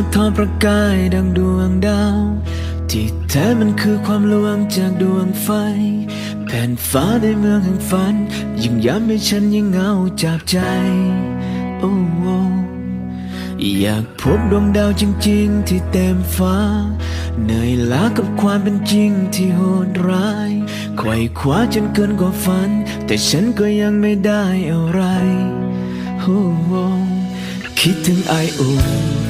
เห็นว่าทอประกายดังดวงดาว ที่แท้มันคือความลวงจากดวงไฟ แผ่นฟ้าในเมืองแห่งฝัน ยิ่งย้ำให้ฉันยิ่งเหงาจับใจ โอ้โออยากพบดวงดาวจริง ๆ ที่เต็มฟ้า เหนื่อยล้ากับความเป็นจริงที่โหดร้ายไขว่คว้าจนเกินกว่าฝัน แต่ฉันก็ยังไม่ได้อะไรโอ้โอคิดถึงไออุ่น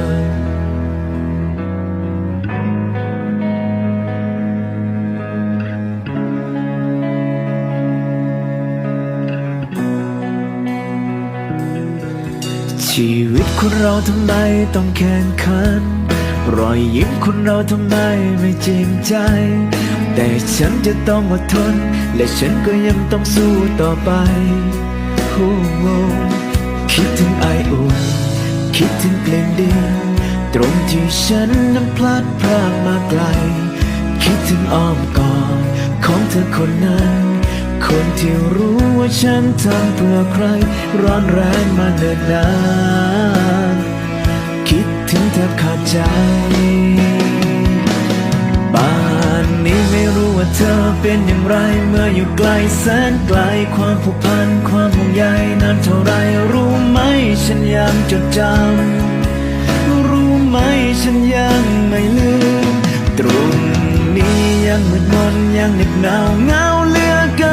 ชีวิตคนเราทำไมต้องแข่งขัน รอยยิ้มคนเราทำไมไม่จริงใจ แต่ฉันจะต้องอดทน และฉันก็ยังต้องสู้ต่อไปโอ้โหคิดถึงไออุ่นคิดถึงกลิ่นดินตรงที่ฉันนั้นพลัดพรากมาไกล คิดถึงอ้อมกอดของเธอคนนั้น คนที่รู้ว่าฉันทำเพื่อใคร ร้อนแรงมาเนิ่นนานคิดถึงแทบขาดใจบ้านนี้ไม่รู้ว่าเธอเป็นอย่างไร เมื่ออยู่ไกลแสนไกลความผูกพันความห่วงใยนานเท่าไรรู้ไหมฉันยังจดจำรู้ไหมฉันยังไม่ลืม ตรงนี้ยังมืดมนยังเหน็บหนาวเงา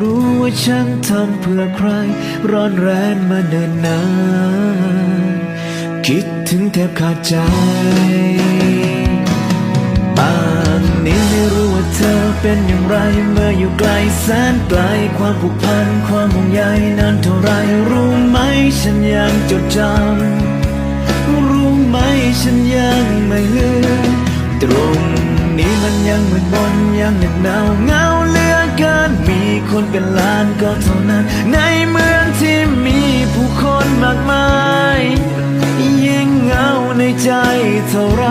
รู้ว่าฉันทำเพื่อใคร ร้อนแรงมาเนินนานคิดถึงแทบขาดใจป่านนี้ไม่รู้ว่าเธอเป็นอย่างไร เมื่ออยู่ไกลแสนไกลความผูกพันความห่วงใยนานเท่าไรรู้ไหมฉันยังจดจำรู้ไหมฉันยังไม่ลืมตรงนี้มันยังเหมืดมนยังเหน็บหนาวเงาเลื คนเป็นล้านก็เท่านั้น ในเมืองที่มีผู้คนมากมาย ยิ่งเงาในใจเท่าไร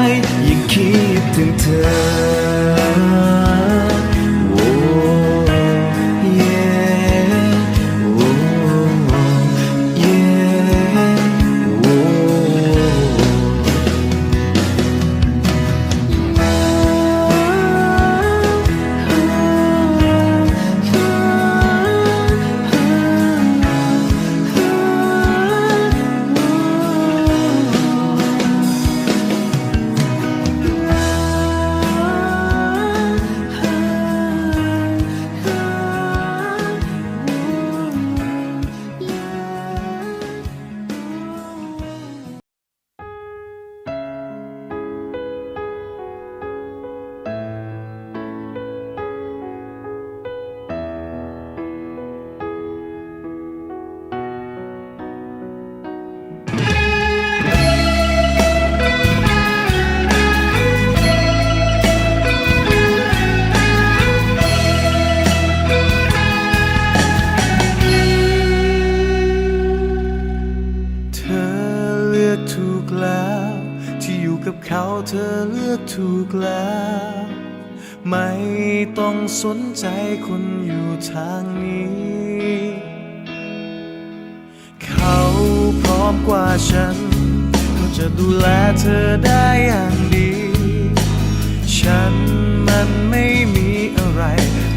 ธอเลือกถูกแล้ว ไม่ต้องสนใจคนอยู่ทางนี้ เขาพร้อมกว่าฉัน เขาจะดูแลเธอได้อย่างดี ฉันมันไม่มีอะไร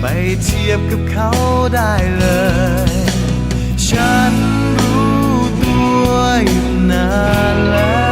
ไปเทียบกับเขาได้เลย ฉันรู้ตัวอยู่นานแล้ว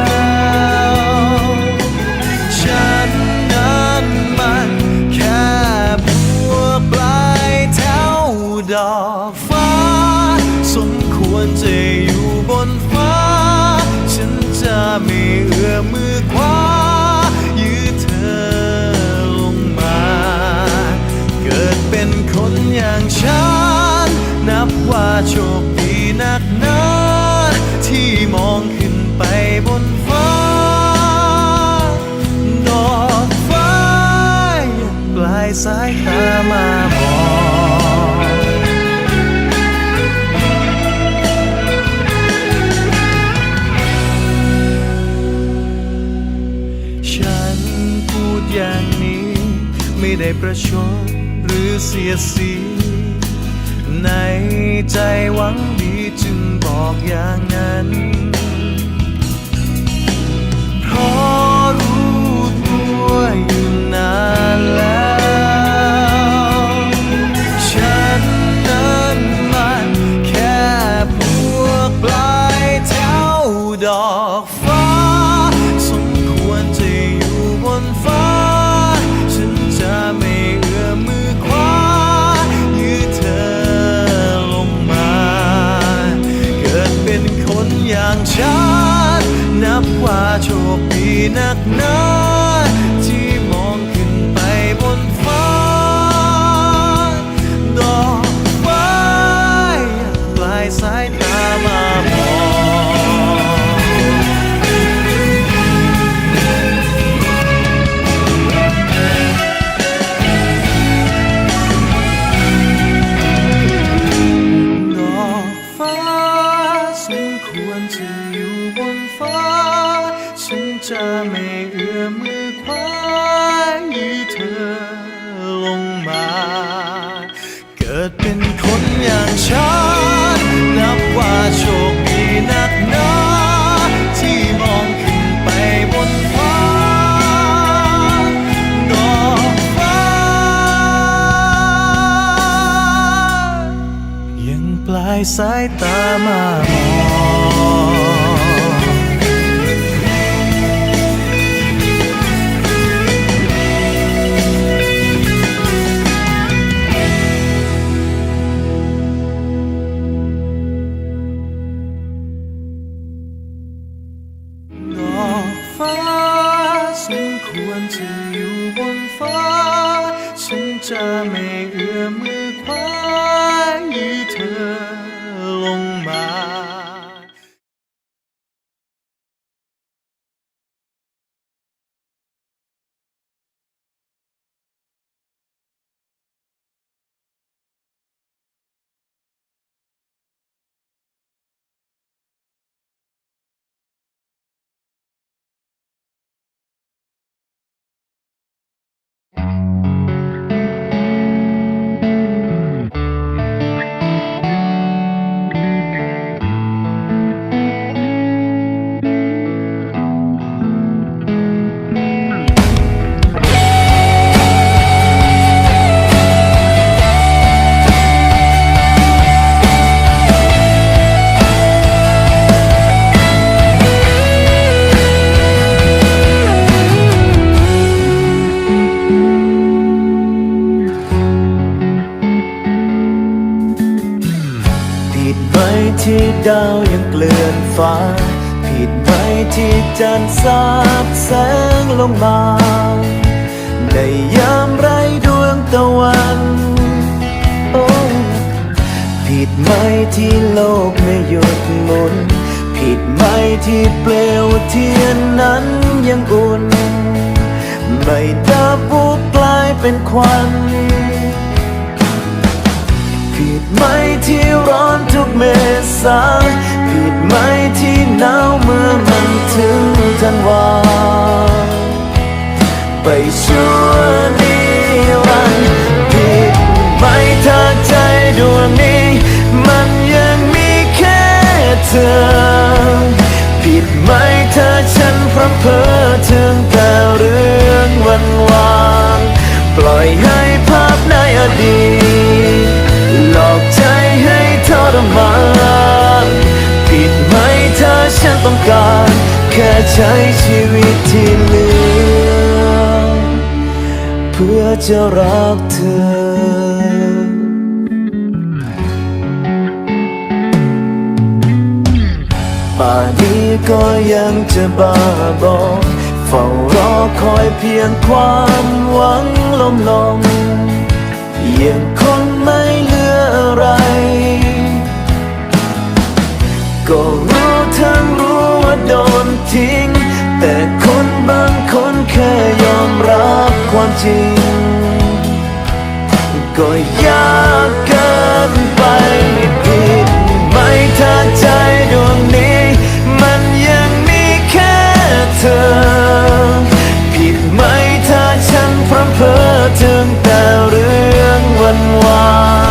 ายสายตามามอฉันพูดอย่างนี้ ไม่ได้ประชดหรือเสียสีในใจหวังดีจึงบอกอย่างนั้น ปลาย จันทร์สาดแสงลงมา ในยามไรดวงตะวันโอ้ผิดไหมที่โลกไม่หยุดหมุน ผิดไหมที่เปลวเทียนนั้นยังอุ่น ไม่ดับบุกกลายเป็นควันผิดไหมที่ร้อนทุกเมษา ผิดไหมที่หนาวเมื่อมันถึงธันวาไปชั่วนิรันดร์ผิดไหมถ้าใจดวงนี้ มันยังมีแค่เธอ ต้องการแค่ใช้ชีวิตที่เหลือ เพื่อจะรักเธอป่านี้ก็ยังจะบ้าบอเฝ้ารอคอยเพียงความหวังลมลมยังคงไม่เหลืออะไร ก็รู้ทั้ง ทิ้ง แต่คนบางคนแค่ยอมรับความจริง ก็ยากเกินไปผิดไหมถ้าใจดวงนี้ มันยังมีแค่เธอ ผิดไหมถ้าฉันพร่ำเพ้อถึงแต่เรื่องวันวาน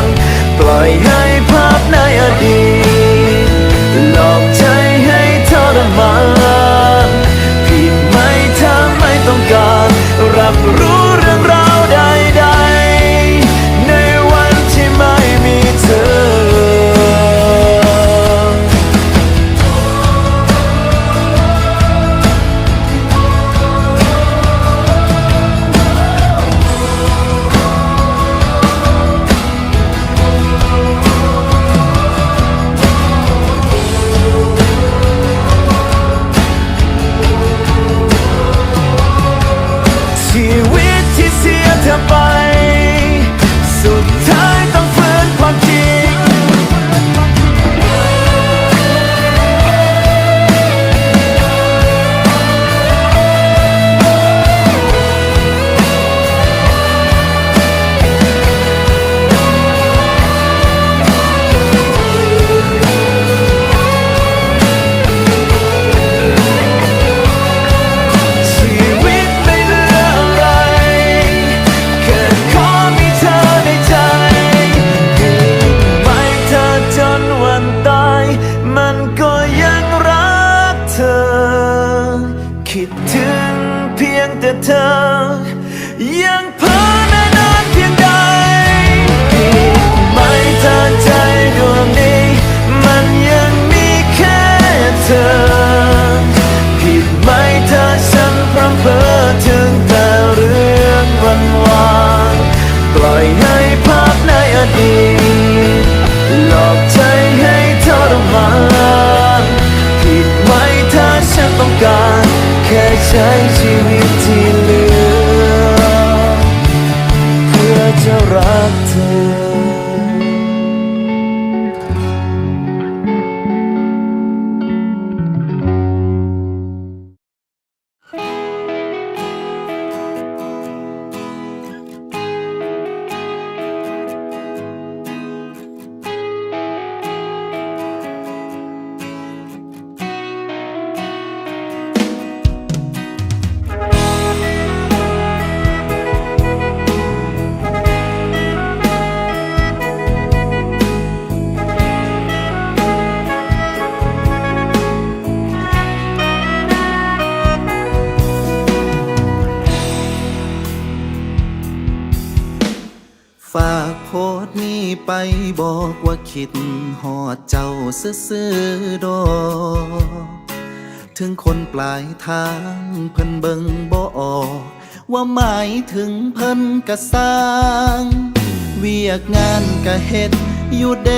ค่ใบอกว่าคิดหอดเจ้าซื่อๆดอกถึงคนปลายทางเพิ่นเบิงบ่ออกว่าหมายถึงเพิ่นกะสร้าง เวียกงานกะเฮ็ด อยู่เด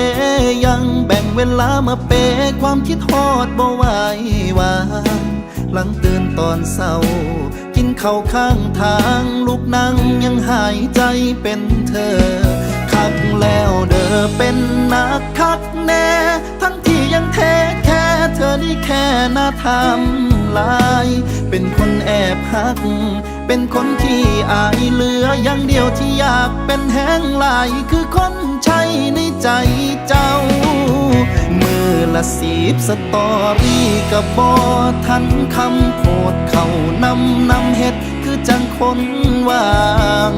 ยังแบ่งเวลามาเปย์ความคิดฮอดบ่ไหววางหลังตื่นตอนเศร้า กินข้าวข้างทาง ลูกนั่งยังหายใจเป็นเธอคักแล้ว อเป็นนักคักแน่ ทั้งที่ยังเทแค่เธอนี่แค่หน้าทำลาย เป็นคนแอบหัก เป็นคนที่อายเหลืออย่างเดียวที่อยากเป็นแห้งลายคือคนใช้ในใจเจ้า มือละสีบสตอรี่กับบอทันคำโพดเขานำนำเฮ็ดคือคือจังคนว่าง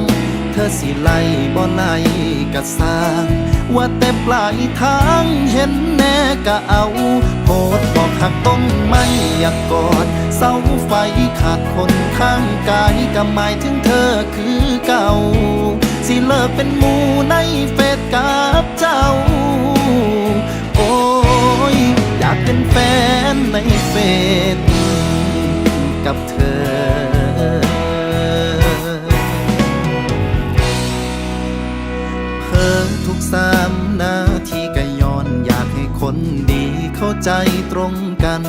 เธอสิไล่บ่ไล่กะสร้าง ว่าแต่ปลายทางเห็นแน่กะเอาโพดบอกหักต้นไม่อยากกอดเสาไฟขาดคนข้างกายก็หมายถึงเธอคือเก่า สิเลิกเป็นหมูในเฟซกับเจ้า โอ้ยอยากเป็นแฟนในเฟซ ตรงกัน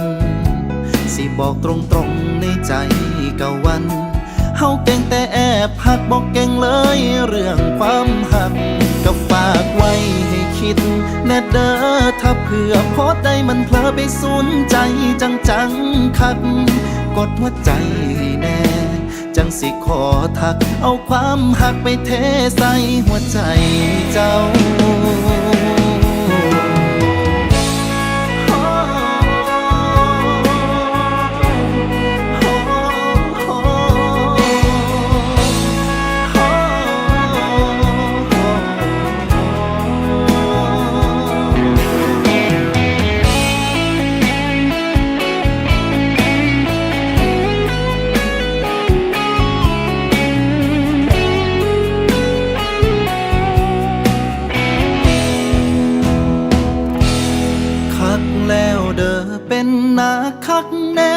สิบอกตรงๆในใจกะวันเฮาเก่งแต่แอบหักบอกเก่งเลยเรื่องความหักก็ฝากไว้ให้คิด แน่เด้อถ้าเผื่อโพสต์ได้มันเพลอไปสูนใจจังๆคัก กดหัวใจให้แน่ จังสิขอทัก เอาความหักไปเทใส่หัวใจเจ้า แล้วเด้อเป็นนาคักแน่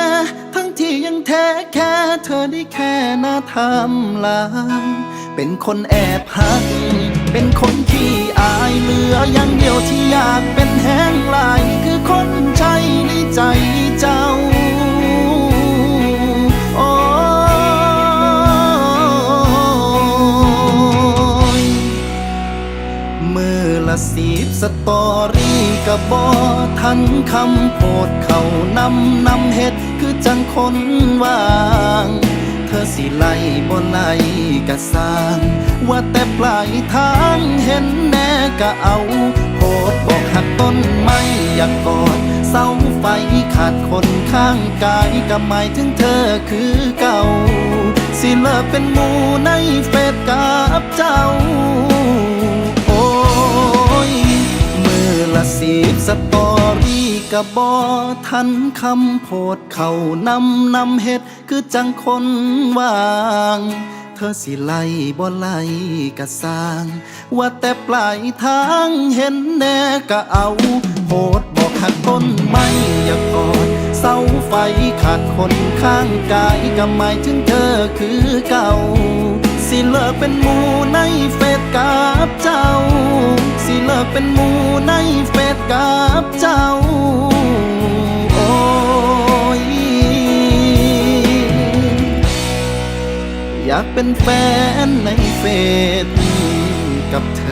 ทั้งที่ยังแท้แค่เธอได้แค่หน้าทำลาย เป็นคนแอบหัก เป็นคนขี้อายเหลืออย่างเดียวที่อยากเป็นแห้งลาย คือคนใช้ในใจเจ้า ละสีบสตอรี่กะบอทันคำโพดเขานำนำเฮ็ดคือจังคนว่าง เธอสิไล่บ่ไล่กะสร้าง ว่าแต่ปลายทางเห็นแน่กะเอาโพดบอกหักต้นไม่อยากกอดเสาไฟขาดคนข้างกายก็หมายถึงเธอคือเก่า สิเลิกเป็นหมูในเฟซกับเจ้า ละสีสตอรี่กะบอทันคำโพดเขานำนำเฮ็ด คือจังคนวางเธอสิไล่บ่ไล่กะสร้าง ว่าแต่ปลายทางเห็นแน่กะเอาโพดบอกหักต้นไม่อยากกอดเสาไฟขาดคนข้างกายก็หมายถึงเธอคือเก่า สิเลิกเป็นหมูในเฟซกับเจ้า สิเลิกเป็นหมูในเฟซกับเจ้าโอ้ยอยากเป็นแฟนในเฟซกับเธ